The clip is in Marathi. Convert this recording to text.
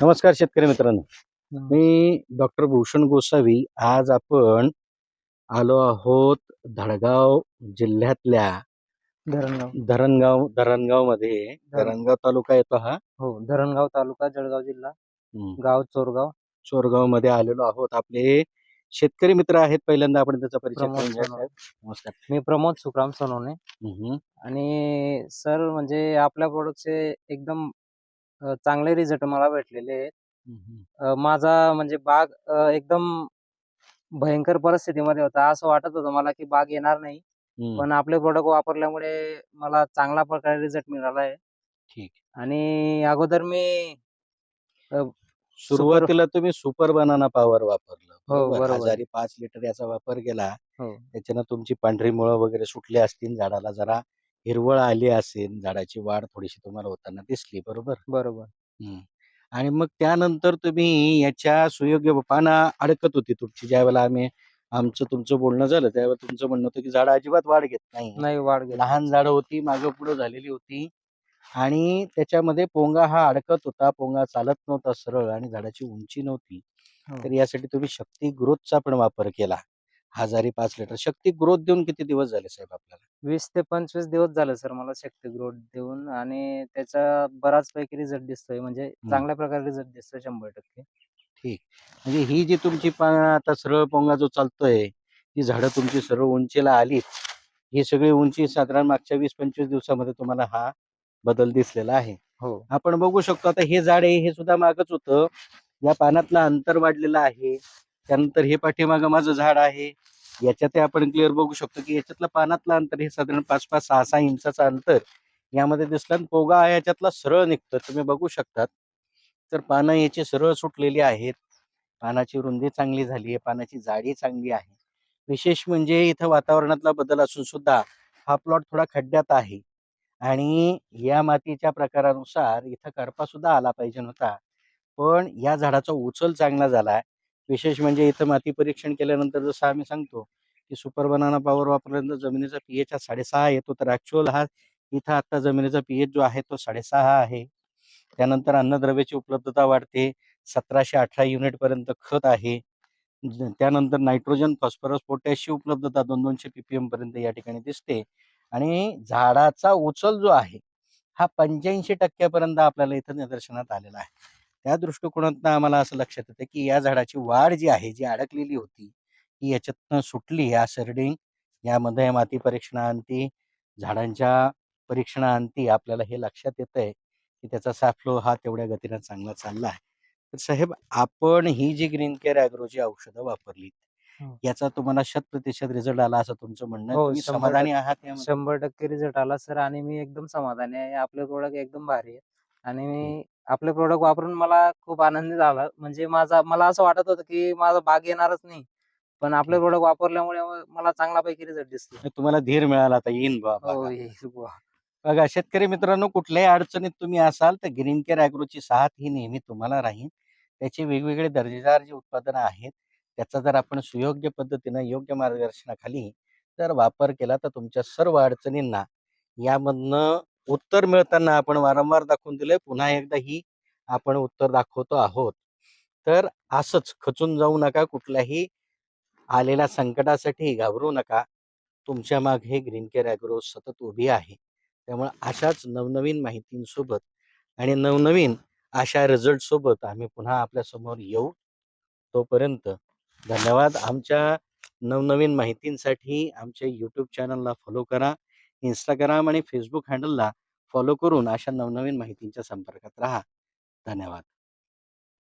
नमस्कार शेतकरी मित्रांनो. मी डॉक्टर भूषण गोसावी. आज आपण आलो आहोत धडगाव जिल्ह्यातल्या धरणगाव. धरणगाव धरणगावमध्ये धरणगाव तालुका येतो हा. हो धरणगाव तालुका जळगाव जिल्हा. गाव चोरगाव. चोरगावमध्ये आलेलो आहोत. आपले शेतकरी मित्र आहेत पहिल्यांदा आपण त्याचा परिचय. नमस्कार. मी प्रमोद सुखराम सोनवणे. आणि सर म्हणजे आपल्या प्रोडक्टचे एकदम अ, चांगले रिझल्ट मला भेटलेले आहेत. हम्म. अ, माझा म्हणजे बाग अ, एकदम भयंकर परिस्थितीमध्ये होता. असं वाटत होतं मला की बाग येणार नाही. हम्म. पण आपले प्रोडक्ट वापरल्यामुळे मला चांगला प्रकारे रिझल्ट मिळाला आहे. ठीक. आणि अगोदर मी सुरुवातीला तुम्ही सुपर बनाना पॉवर वापरलं. हो, बरोबर. हजारी पाच लिटर याचा वापर केला. हो. त्याच्यानं तुमची पांढरी मुळं वगैरे सुटली असतील झाडाला जरा. हिरवळ आली असेल झाडाची वाढ थोडीशी तुम्हाला होताना दिसली बरोबर? बरोबर. हम्म. आणि मग त्यानंतर तुम्ही याच्या सुयोग्य पानं अडकत होती तुमची. ज्या वेळेला आम्ही आमचं तुमचं बोलणं झालं त्यावेळेला तुमचं म्हणणं होतं की झाडं अजिबात वाढ घेत नाही. नाही वाढ गेली. लहान झाडं होती मागं पुढं झालेली होती. आणि त्याच्यामध्ये पोंगा हा अडकत होता. पोंगा चालत नव्हता सरळ आणि झाडाची उंची नव्हती. हो. तर यासाठी तुम्ही शक्ती ग्रोथचा पण वापर केला. हजारी पाच लिटर. शक्ती ग्रोथ देऊन किती दिवस झाले साहेब आपल्याला? वीस ते पंचवीस दिवस झाले सर मला शक्ती ग्रोथ देऊन आणि त्याचा बराच पैकी रिझल्ट दिसतोय म्हणजे चांगल्या प्रकारे रिझल्ट दिसतोय शंभर टक्के. म्हणजे ही जी तुमची पा- आता सरळ पोंगा जो चालतोय ही झाडं तुमची सरळ उंचीला आली ही सगळी उंची साधारण मागच्या वीस पंचवीस दिवसामध्ये तुम्हाला हा बदल दिसलेला आहे. हो. आपण बघू शकतो आता हे झाड आहे हे सुद्धा मागच होतं. या पानातलं अंतर वाढलेलं आहे. त्यानंतर हे पाठीमागं माझं झाड आहे. याच्यात आपण क्लिअर बघू शकतो की याच्यातलं पानातलं अंतर हे साधारण पाच पाच सहा सहा इंचाचं अंतर यामध्ये दिसलं आणि पोगा याच्यातला सरळ निघतं तुम्ही बघू शकतात. तर पानं याची सरळ सुटलेली आहेत. पानाची रुंदी चांगली झाली आहे पानाची जाडी चांगली आहे. विशेष म्हणजे इथं वातावरणातला बदल असून सुद्धा हा प्लॉट थोडा खड्ड्यात आहे. आणि या मातीच्या प्रकारानुसार इथं करपा सुद्धा आला पाहिजे नव्हता पण या झाडाचा उचल चांगला झालाय विशेष म्हणजे इथं माती परीक्षण केल्यानंतर जसं आम्ही सांगतो की सुपर बनाना पॉवर वापरल्यानंतर जमिनीचा पीएच हा साडेसहा येतो. तर ॲक्च्युअल हा इथं आता जमिनीचा पीएच जो आहे तो साडेसहा आहे. त्यानंतर अन्नद्रव्याची उपलब्धता वाढते. सतराशे अठरा युनिटपर्यंत खत आहे. ज- त्यानंतर नायट्रोजन फॉस्फरस पोटॅशची उपलब्धता दोन दोनशे पीपीएम पर्यंत या ठिकाणी दिसते. आणि झाडाचा उचल जो आहे हा पंच्याऐंशी टक्क्यापर्यंत आपल्याला इथं निदर्शनात आलेला आहे. त्या दृष्टिकोनातनं आम्हाला असं लक्षात येतं की या झाडाची वाढ जी आहे जी अडकलेली होती ती याच्यातनं सुटली या सरडिंग यामध्ये माती परीक्षणाअंती झाडांच्या परीक्षणाअंती आपल्याला हे लक्षात येतंय की त्याचा सॅफ्लो हा तेवढ्या गतीनं चांगला चालला आहे तर साहेब आपण ही जी ग्रीन केअर अॅग्रोची औषधं वापरली हो. याचा तुम्हाला शत प्रतिशत रिझल्ट आला असं तुमचं म्हणणं आहे. हो, समाधानी आहात? शंभर टक्के रिझल्ट आला सर आणि मी एकदम समाधानी आहे आपले प्रोडक्ट एकदम भारी आहे आणि मी आपले प्रोडक्ट वापरून मला खूप आनंदी झाला. म्हणजे माझा मला असं वाटत होतं की माझा बाग येणारच नाही. पण आपले प्रोडक्ट वापरल्यामुळे मला चांगला पैकी रिझल्ट दिसतो तुम्हाला धीर मिळाला आता येईन बाबा हो. बघा. शेतकरी मित्रांनो कुठल्याही अडचणीत तुम्ही असाल तर ग्रीन केअर अॅग्रोची साथ ही नेहमी तुम्हाला राहील. त्याचे वेगवेगळे दर्जेदार जे उत्पादनं आहेत त्याचा जर आपण सुयोग्य पद्धतीनं योग्य मार्गदर्शनाखाली जर वापर केला तर तुमच्या सर्व अडचणींना यामधनं उत्तर मिळताना आपण वारंवार दाखवून दिलंय. पुन्हा एकदा ही आपण उत्तर दाखवतो आहोत. तर असंच खचून जाऊ नका कुठल्याही आलेल्या संकटासाठी घाबरू नका. तुमच्या मागे ग्रीन केअर अॅग्रो सतत उभी आहे. त्यामुळे अशाच नवनवीन माहितींसोबत आणि नवनवीन अशा रिझल्ट सोबत आम्ही पुन्हा आपल्यासमोर येऊ. तोपर्यंत धन्यवाद. आमच्या नवनवीन माहितींसाठी आमच्या यूट्यूब चॅनलला फॉलो करा. इंस्टाग्राम आणि फेसबुक हँडलला फॉलो करून अशा नवनवीन माहितींच्या संपर्कात राहा. धन्यवाद.